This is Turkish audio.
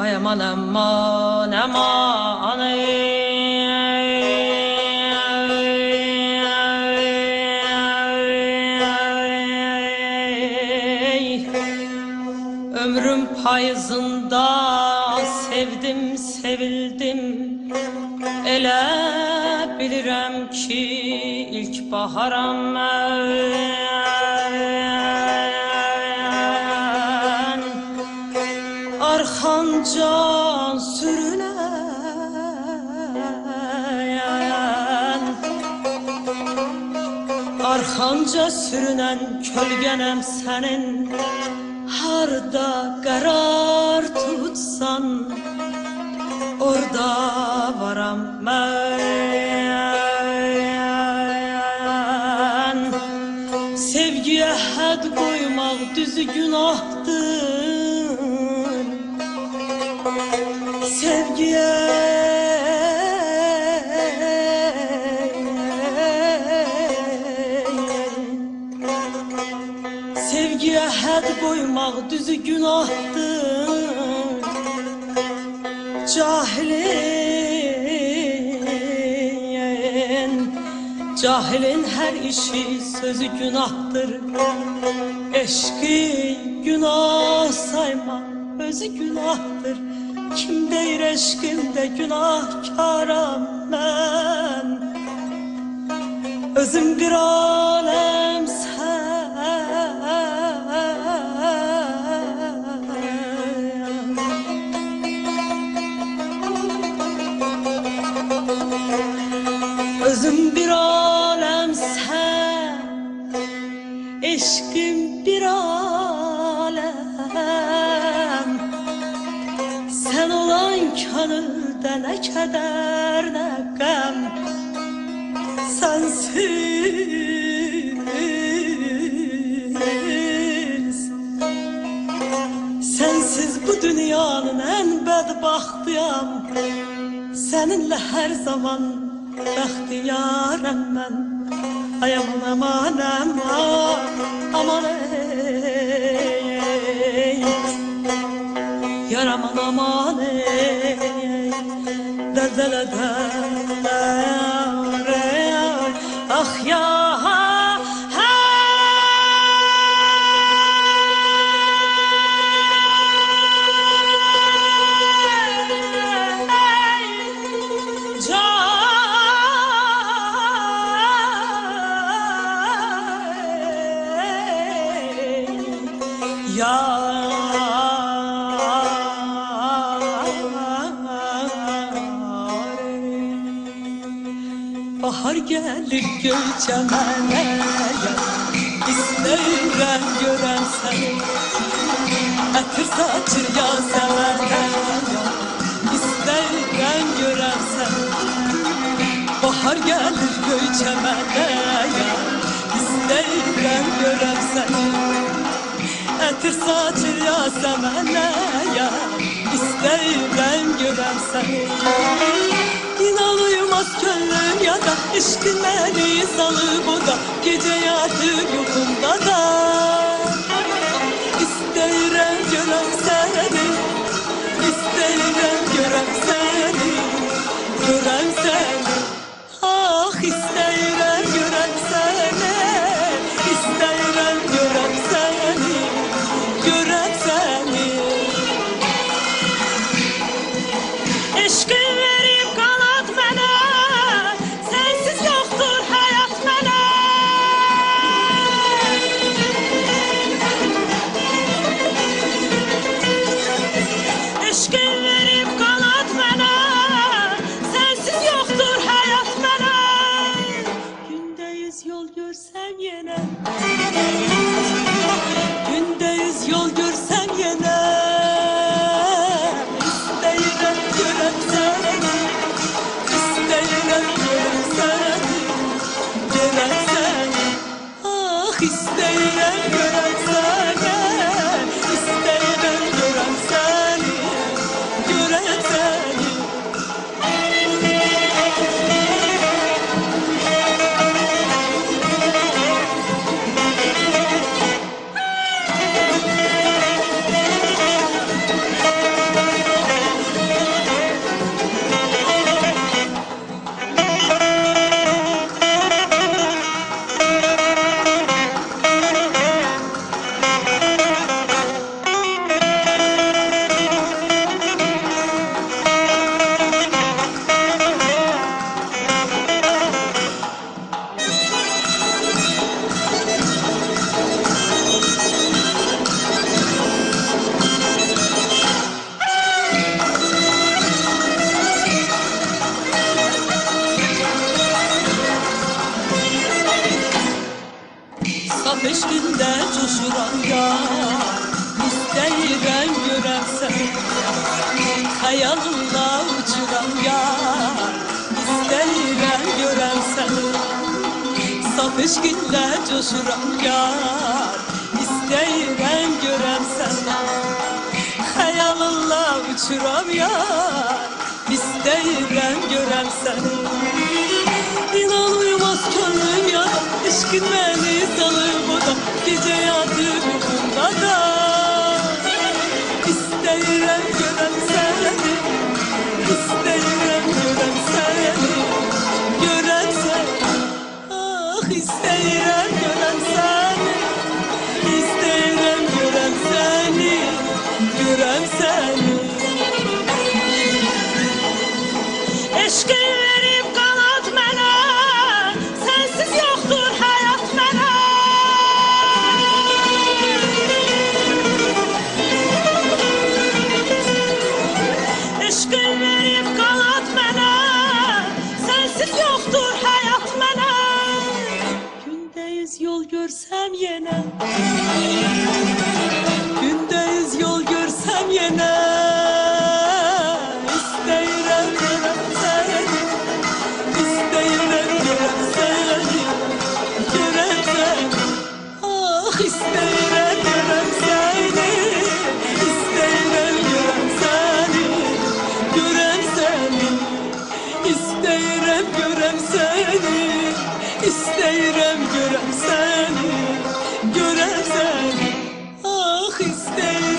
Ay aman aman aman Ömrüm payızında sevdim sevildim. Ele bilirəm ki ilk baharam mən Arxancan sürünən Arxanca sürünən kölgənəm sənin Harda qərar tutsan Orada varam mən Sevgiyə hədd qoymaq düzü günahdır Sevgiyə hədd qoymaq düzü günahdır Cahilin Cahilin her işi sözü günahtır. Eşki günah sayma özü günahtır. Kim deyir eşkimde günahkaram ben? Özüm bir alem keder ne gam Sensiz Sensiz bu dünyanın en bedbahtıyam Seninle her zaman bahtiyarım ben Ay aman aman aman aman ey Yar aman aman ey Deldele deldele Ah ya gelir göçemene İsteyirəm görən səni Ətir saçır ya sevənə İsteyirəm görən səni Bahar gelir göçemene İsteyirəm görən səni Ətir saçır ya sevənə İsteyirəm görən səni ya da Eşkin beni salıp o da Gece yatıp yukumda da. İsteyirəm görəm səni İsteyirəm görəm səni görsen yine. Günde yüz yol görsen eşkinle coşuram yar İsteyirem görem seni Hayalınla uçuram yar. İsteyirem görem seni İnan uyumaz könlüm ya da Eşkin beni salır bu da Gece yatıp yukumda da Görem seni Eşkin verip kanat mənə Sensiz yoktur hayat mənə Eşkin verip kanat mənə Sensiz yoktur hayat mənə Gündeyiz yol görsem yine İsteyirəm görəm səni İsteyirəm görəm səni Görəm səni Ah isteyirəm